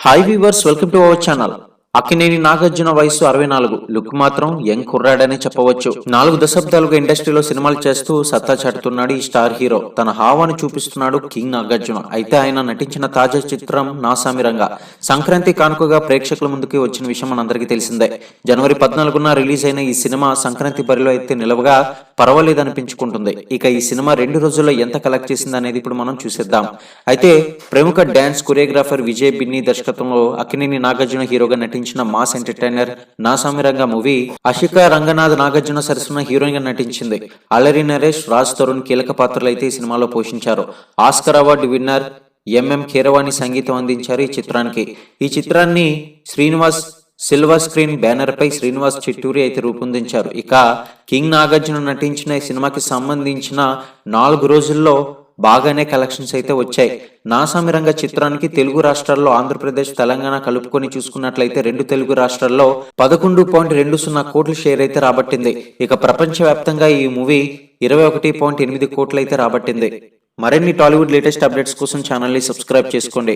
Hi viewers welcome to our channel Akkineni Nagarjuna వయసు అరవై నాలుగు లుక్ మాత్రం యంగ్ కుర్రాడనే చెప్పవచ్చు. నాలుగు దశాబ్దాలుగా ఇండస్ట్రీలో సినిమాలు చేస్తూ సత్తా చాటుతున్నాడు ఈ స్టార్ హీరో. తన హావాను చూపిస్తున్నాడు కింగ్ నాగార్జున. అయితే ఆయన నటించిన తాజా చిత్రం నాసామిరంగా సంక్రాంతి కానుకగా ప్రేక్షకుల ముందుకి వచ్చిన విషయం మనందరికీ తెలిసిందే. జనవరి పద్నాలుగున రిలీజ్ అయిన ఈ సినిమా సంక్రాంతి బరిలో అయితే నిలవగా పర్వాలేదనిపించుకుంటుంది. ఇక ఈ సినిమా రెండు రోజుల్లో ఎంత కలెక్ట్ చేసింది అనేది ఇప్పుడు మనం చూసేద్దాం. అయితే ప్రముఖ డాన్స్ కొరియోగ్రాఫర్ విజయ్ బిన్ని దర్శకత్వంలో అక్కినేని నాగార్జున హీరోగా నటించిన mass entertainer Naa Saami Ranga movie Ashika Ranganath Nagarjuna సరసన హీరోయిన్గా నటించింది. అల్లరి నరేష్ రాజ్ తరుణ్ కీలక పాత్రలు అయితే ఈ సినిమాలో పోషించారు. Oscar award winner MM Keeravani సంగీతం అందించారు ఈ చిత్రానికి. ఈ చిత్రాన్ని శ్రీనివాస్ సిల్వర్ స్క్రీన్ బ్యానర్ పై శ్రీనివాస్ చిట్టూరి అయితే రూపొందించారు. ఇక కింగ్ నాగార్జున నటించిన ఈ సినిమాకి సంబంధించిన నాలుగు రోజుల్లో బాగానే కలెక్షన్స్ అయితే వచ్చాయి. నాసామిరంగ చిత్రానికి తెలుగు రాష్ట్రాల్లో ఆంధ్రప్రదేశ్ తెలంగాణ కలుపుకొని చూసుకున్నట్లయితే రెండు తెలుగు రాష్ట్రాల్లో పదకొండు పాయింట్ రెండు సున్నా కోట్ల షేర్ అయితే రాబట్టింది. ఇక ప్రపంచవ్యాప్తంగా ఈ మూవీ ఇరవై ఒకటి పాయింట్ ఎనిమిది కోట్లయితే రాబట్టింది. మరిన్ని టాలీవుడ్ లేటెస్ట్ అప్డేట్స్ కోసం ఛానల్ని సబ్స్క్రైబ్ చేసుకోండి.